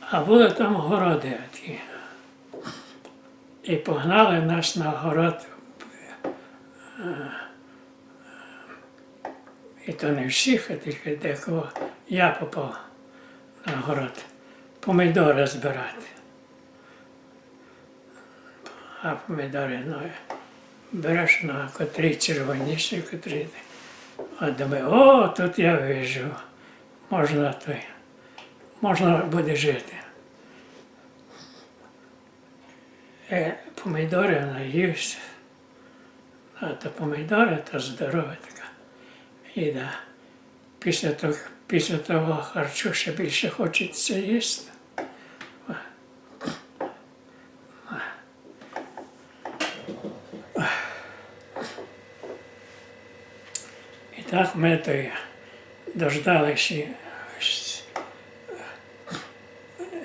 А були там городи такі. І погнали нас на город. е, І то не всіх, а тільки декого я попав на город помідори збирати. А помідори, ну, береш на котрі червоніші, котрі. А думаю, о, тут я вижу. Можна той, можна буде жити. Е, помідори наївся. А то помідори то здорове така їда. Після того, після того харчу ще більше хочеться їсти. І так ми то дождалися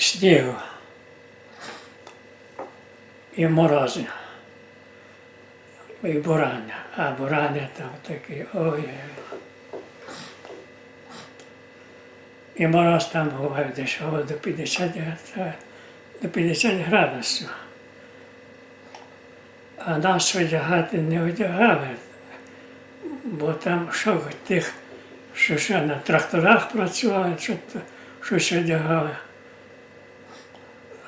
снігу і морози. І бурання. А бурання там такі, ой. І мороз там буває десь до 50, до 50 градусів. А нас одягати не одягали, бо там що тих, що ще на тракторах працювали, що щось одягали.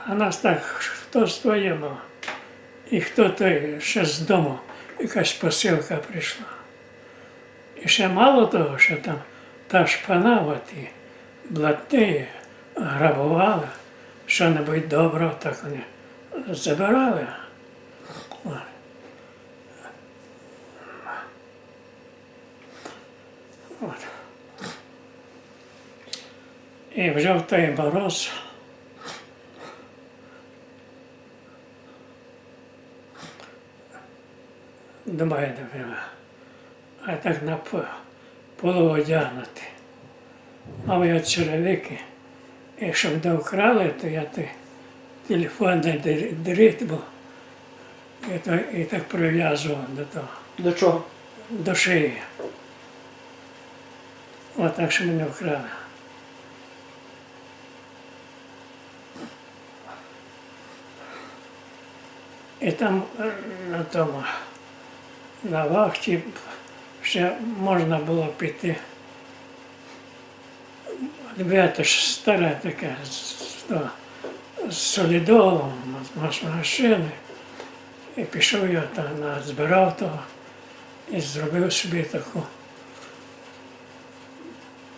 А нас так, хто своєму, і хто той ще з дому, якась посилка прийшла. І ще мало того, що там та шпана, от і блатні грабували, що-небудь доброго так вони забирали. І вже в той мороз. Думаю, напевно, а так на по- полуодягнути. Мав я черевики, і щоб не вкрали, то я той телефон не др- дріт був. І, то, і так прив'язував до того, До чого? до шиї. Отак, щоб не вкрали. І там е, на тому, на вахті ще можна було піти. Ветиш старе таке з, солідолом, з- машини. І пішов я там, збирав того і зробив собі таку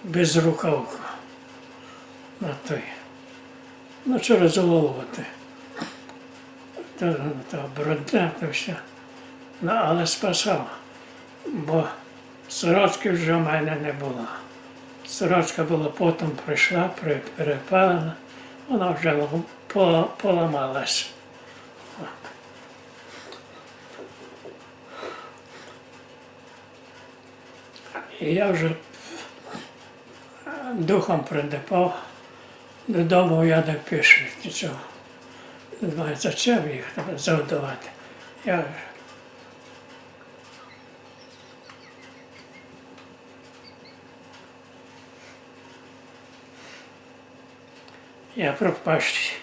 безрукавку на той. Ну, через голову ти. То, то брудне, то все. Ну, але спасав, бо сорочки вже в мене не було. Сорочка була потім прийшла, при- перепалена, вона вже поламалась. І я вже духом придипав, додому я не пишу нічого. Знаю, зачем їх завдавати. Я Я пропащий.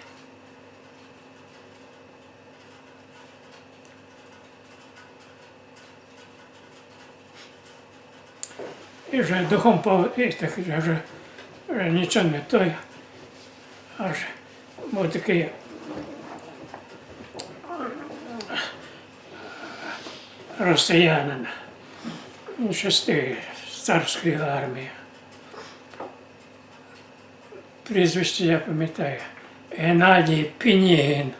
І вже духом і вже, вже, вже нічого не той. Аж був такий росіянин, шести царської армії. Прізвище я пам'ятаю. Геннадій Пінігін.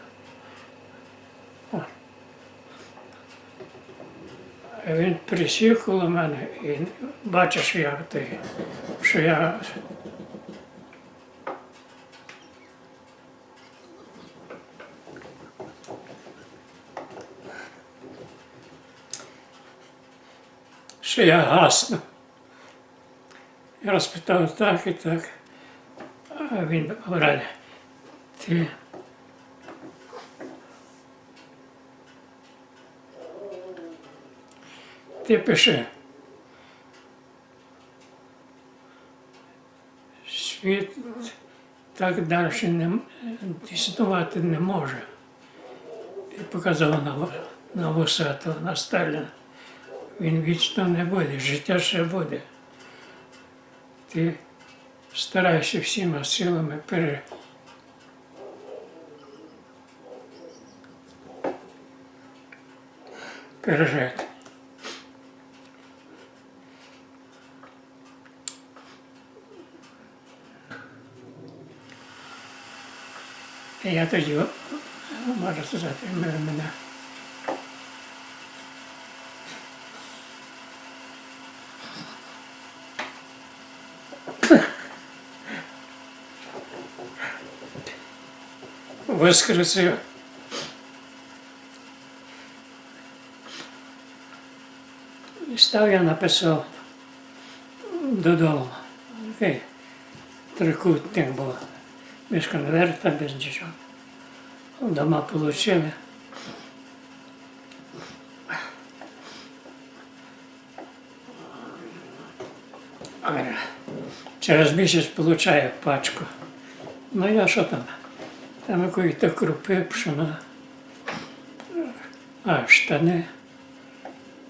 Він присів коло мене і бачиш, як ти, що я що я гасну. Я розпитав так і так. Він говорить, ти ти пиши. Світ так далі не, існувати не може. І показав на, на Вусатого, на Сталіна. Він вічно не буде, життя ще буде. Ти старайся всіма силами пере, пережити. Я тоді, можу сказати, мене воскресив. І став я написав додому. Такий трикутник був. Без конверта, без нічого. Дома отримали. Через місяць получаю пачку. Ну я що там? Там якої-то крупи, пшена, а штани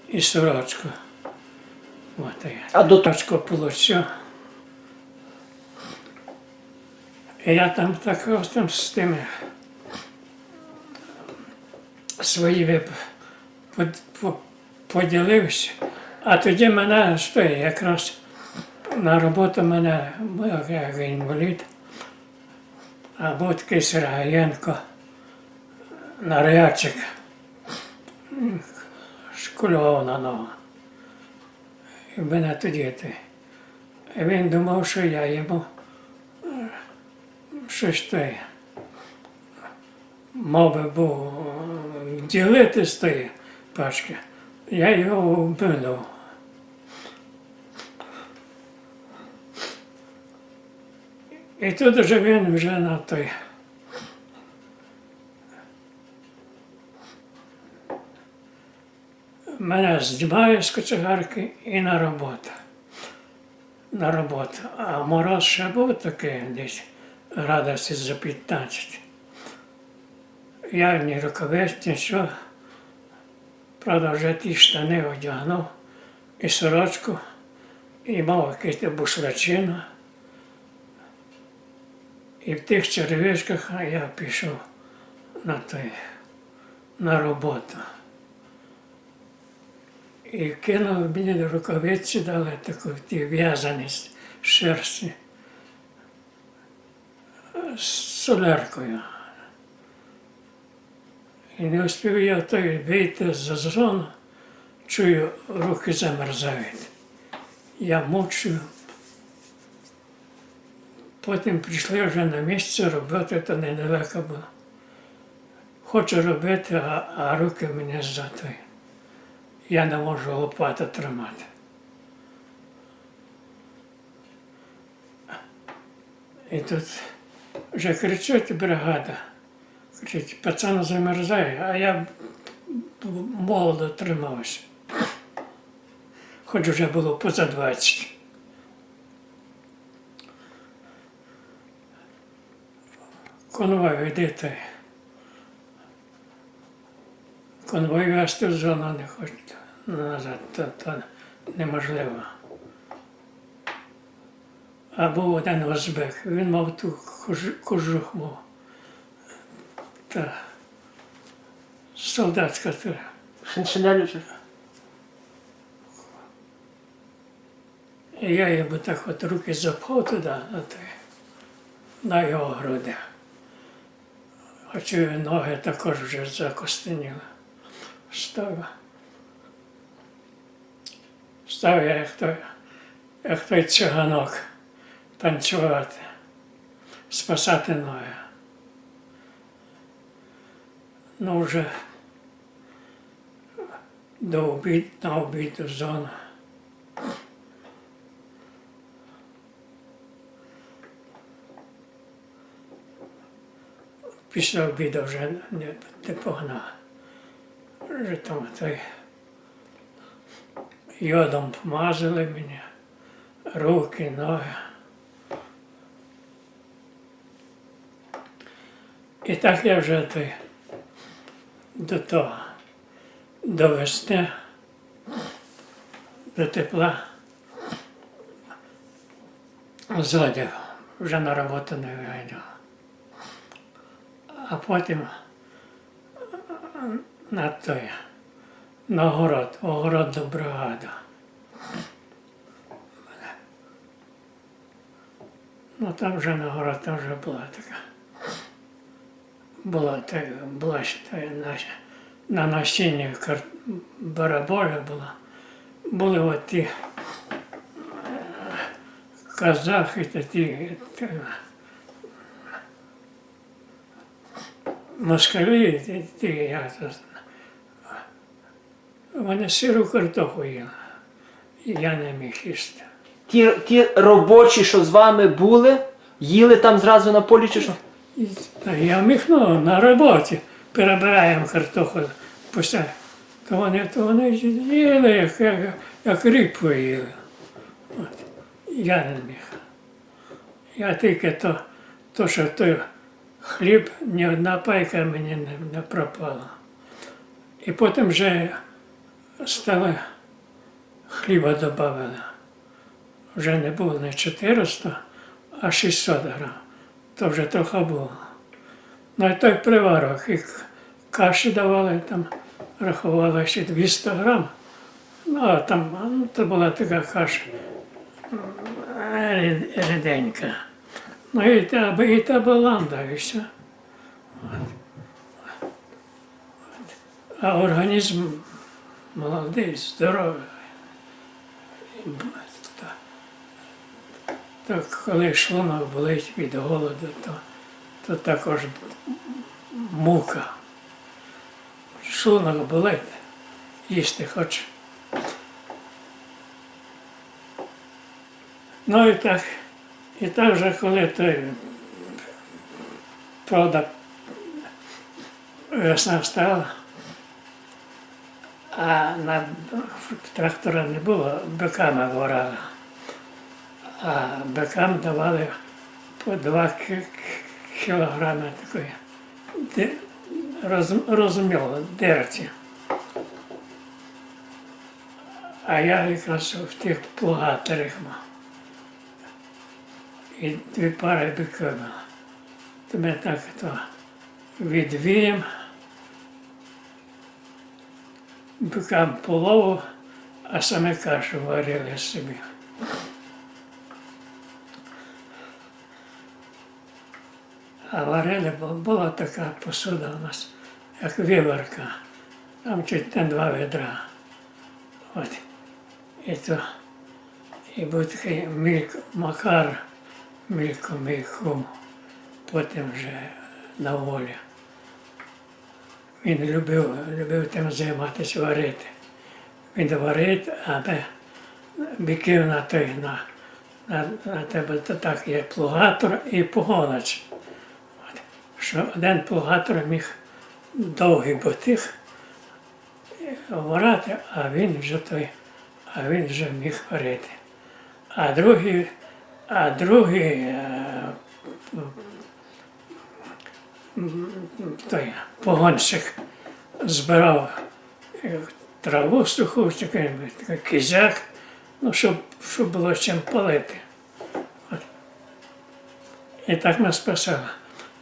і сорочку. От я. А до Пачку получив. І я там так ось там з тими своїми под- поділився. А тоді мене що якраз на роботу мене як інвалід. А був такий Сергієнко, нарядчик, школьов на ногу. І мене тоді. І він думав, що я йому щось. Мав би був ділити з тої пачки. Я його вбив. І тут вже він вже на той. Мене знімає з кочегарки і на роботу. На роботу. А мороз ще був такий десь градусів за 15. Я ні рукавиць, нічого. Правда, вже ті штани одягнув і сорочку, і мав якийсь бушлачину. І в тих черевичках я пішов на, той, на роботу. І кинув мені рукавиці, дали таку ті в'язані з шерсті з соляркою. І не успів я той вийти з зону, чую, руки замерзають. Я мовчу. Потім прийшли вже на місце роботи, то недалеко було. Хочу робити, а, а руки в мене. Я не можу лопату тримати. І тут вже кричить бригада. Кричить, пацан замерзає, а я молодо тримався. Хоч вже було поза 20. Конвой ведете. Конвой вести в зону не хочуть назад, то, то неможливо. А був один озбек, він мав ту кож- кожух мав. Та солдатська та. Шиншинелюча. І я йому так от руки запхав туди, на, його груди. А ноги також вже закостеніли. Став. Став я як той, як той циганок танцювати, спасати ноги. Ну вже до обід, на обід в зону. Після обіду вже не, не погнав. Вже там той йодом помазали мені, руки, ноги. І так я вже той, до того, до весни, до тепла зодяг, вже на роботу не вийду. А потім на той, на город, огородну бригаду. Ну там вже на город там вже була така. Була та, була ще та, на, на насінні бараболя була. Були от ті е, казахи та ті. Москалі, ті, як то, вони сиру картоху їли. Я не міг їсти. Ті, ті робочі, що з вами були, їли там зразу на полі чи що? Я міг ну, на роботі перебираємо картоху пуся. То вони, то вони їли, як, як, як рибу їли. От. Я не міг. Я тільки то, то, що той хліб, ні одна пайка мені не, пропала. І потім вже стали хліба додавали. Вже не було не 400, а 600 грам. То вже трохи було. Ну і той приварок, і каші давали, там рахували ще 200 грам. Ну, а там ну, то була така каша ріденька. Ну і та, і та баланда, і все. От. А організм молодий, здоровий. Так, коли шлунок болить від голоду, то, то також мука. Шлунок болить, їсти хоче. Ну і так, і так же, коли той, правда, весна стала, а на трактора не було, биками ворали а бикам давали по 2 ки- ки- кілограми такої роз, розміло, дерці. А я якраз в тих плугаторах мав. І дві пари було. То ми так то відвіємо, бикам полову, а саме кашу варили собі. А варили, бо була така посуда у нас, як виварка. Там чуть не два ведра. От. І то, і був такий мільк, Макар Мілько мій кум, потім вже на волі. Він любив, любив тим займатися варити. Він варить, а ми біків на той, на, на, на тебе то так є плугатор і погонач що один плугатор міг довгий ботих ворати, а він вже той, а він вже міг варити. А другий, а другий е, той погонщик збирав е, траву суху, кизяк, ну, щоб, щоб було чим палити. І так ми спасали.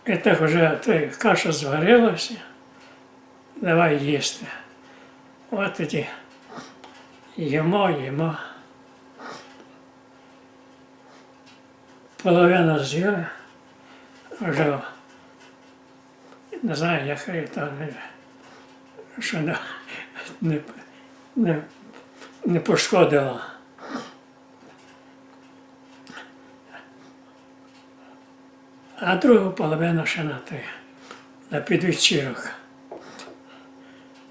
І так вже той, каша зварилася, давай їсти. От тоді їмо, їмо. Половину з'їли, вже не знаю, як то не, що не, не, не, не пошкодило. а другу половину ще на той, на підвечірок.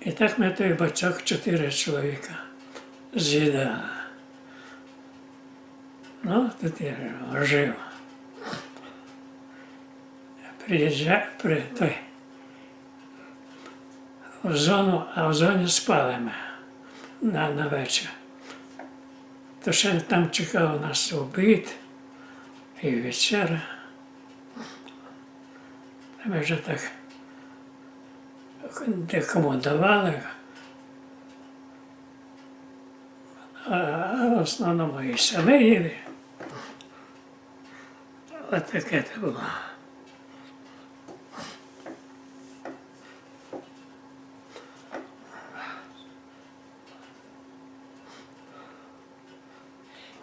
І так ми той бачок чотири чоловіка з'їдали. Ну, тут я жив. Приїжджаю при той в зону, а в зоні спали ми на, на вечір. То ще там чекав нас обід і вечеря. Ми вже так декому давали. А в основному і самі їли. Ось таке це було.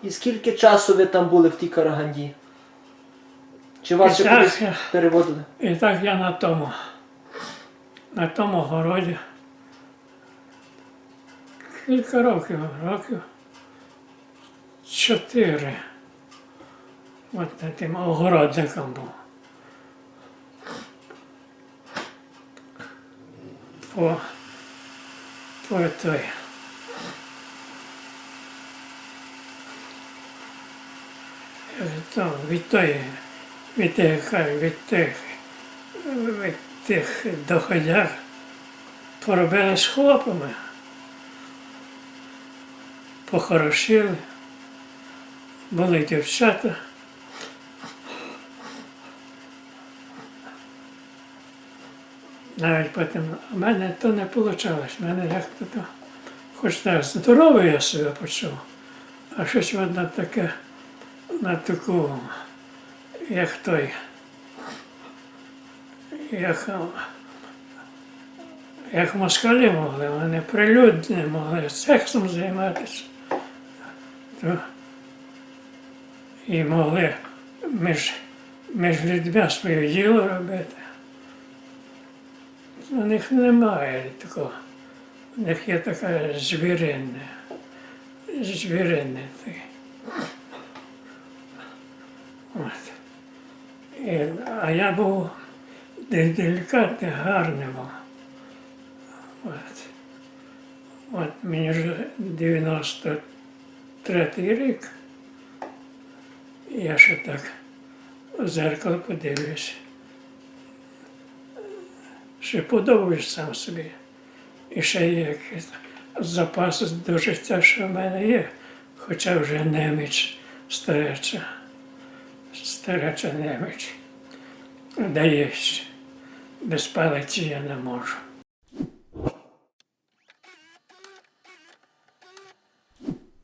І скільки часу ви там були в тій Караганді? Чи вас ще так, кудись переводили? І так я на тому, на тому городі. Кілька років, років чотири. От тим огородником був. По, по той. Того- Від тої, від тих, від тих, від тих доходях поробили з хлопами, похорошили, були дівчата. Навіть потім у мене то не вийшло. У мене як то, то хоч так здоровий я себе почув, а щось одне таке на таку, як той, як, як москалі могли, вони прилюдні могли сексом займатися. То, і могли між, між людьми своє діло робити. У них немає такого. У них є така звіринне. Звіринне таке. От. І, а я був де- делікатний, гарний був. От. От мені вже 93 рік. Я ще так в зеркало подивлюсь. Ще подобаєш сам собі. І ще є якийсь запас до життя, що в мене є, хоча вже неміч стареча стареча неміч. Даєш. Без палиці я не можу.